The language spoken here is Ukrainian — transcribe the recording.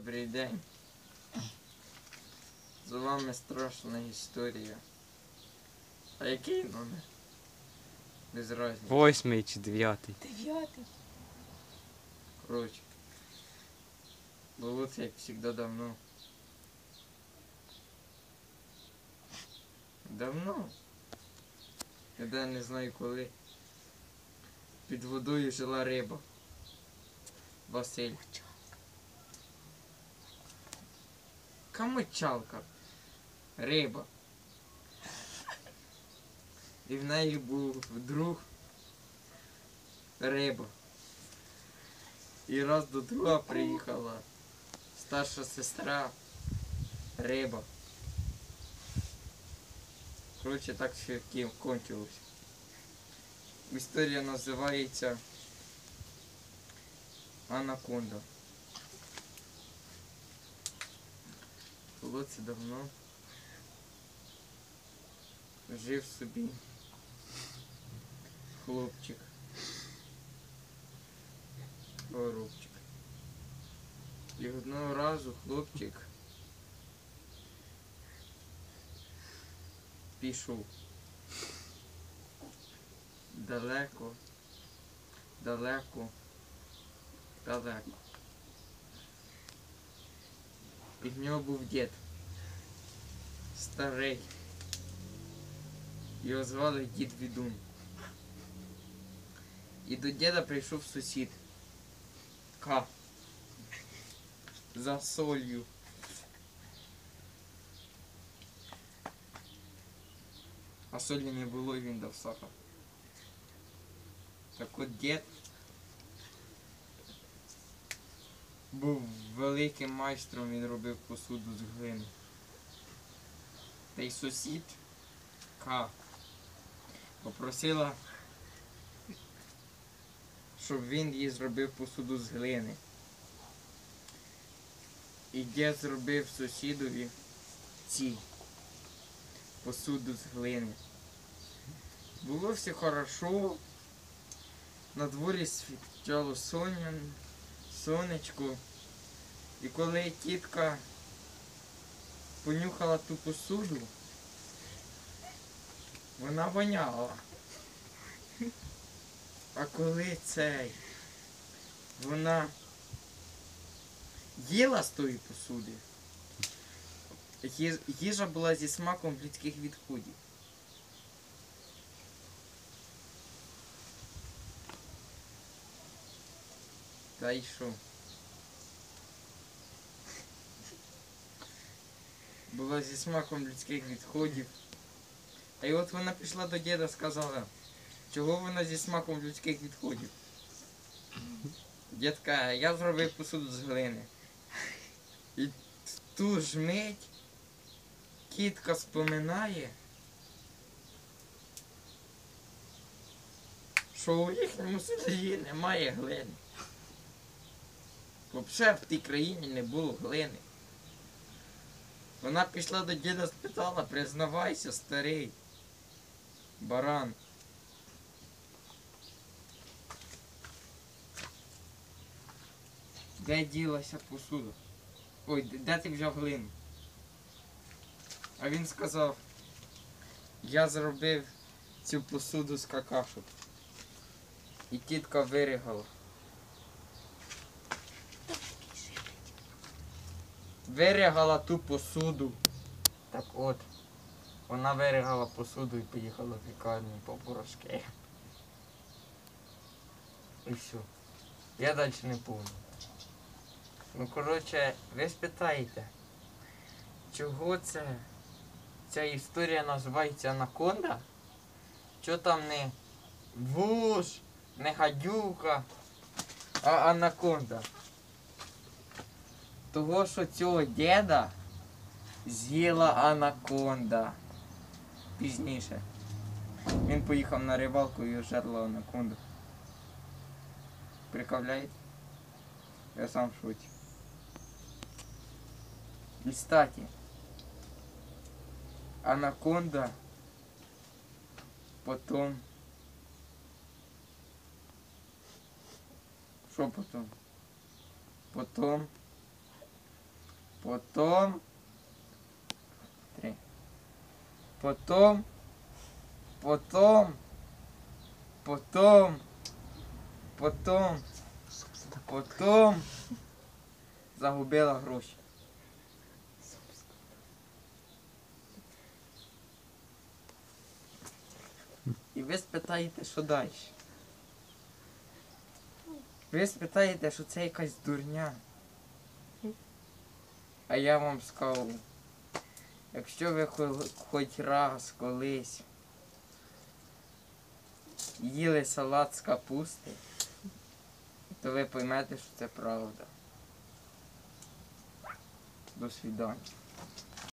Добрий день. З вами страшна історія. А який номер? Без разниці. Восьмий чи дев'ятий. Дев'ятий. Короче. Було це як завжди давно. Давно. Я даже не знаю коли. Під водою жила риба. Василь. Камичалка. Риба. І в неї був друг риба. І раз до друга приїхала старша сестра риба. Коротше, так все ким кончилось. Історія називається Анаконда. Було це давно. Жив собі хлопчик. Горобчик. І одного разу хлопчик пішов далеко, далеко, далеко. І в нього був дід. Старий. Його звали дід Відун. І до діда прийшов сусід. Ка. За солью. А солі не було і він дав сахар. Так от дід був великим майстром, він робив посуду з глини. Та й сусід Ка попросила, щоб він їй зробив посуду з глини. І дід зробив сусідові ці посуду з глини. Було все хорошо. На дворі світяло соня, сонечко. І коли тітка понюхала ту посуду, вона воняла. А коли цей вона їла з тої посуди, їжа була зі смаком людських відходів. Та й що? Була зі смаком людських відходів. А і от вона пішла до діда сказала, чого вона зі смаком людських відходів. Дід каже, я зробив посуду з глини. І ту ж мить кітка споминає, що у їхньому селі немає глини. Взагалі в тій країні не було глини. Вона пішла до діда спитала, признавайся, старий. Баран. Де ділася посуда? Ой, де- ти взяв глину? А він сказав, я зробив цю посуду з какашок. І тітка виригала. Виригала ту посуду. Так от. Вона виригала посуду і поїхала в лікарню по порошки. І все. Я далі не помню. Ну, коротше, ви спитаєте, чого це ця історія називається Анаконда? Що там не вуж, не гадюка, а анаконда? Того, що цього діда з'їла анаконда. Пізніше. Він поїхав на рибалку і жерла анаконду. Прикавляєте? Я сам в шоці. І кстати, анаконда потом. Що потом? Потом Потом. Три. Потом. Потом. Потом. Потом. Потом. Загубила гроші. І ви спитаєте, що далі? Ви спитаєте, що це якась дурня. А я вам скажу, якщо ви хоч раз колись їли салат з капусти, то ви поймете, що це правда. До свидання.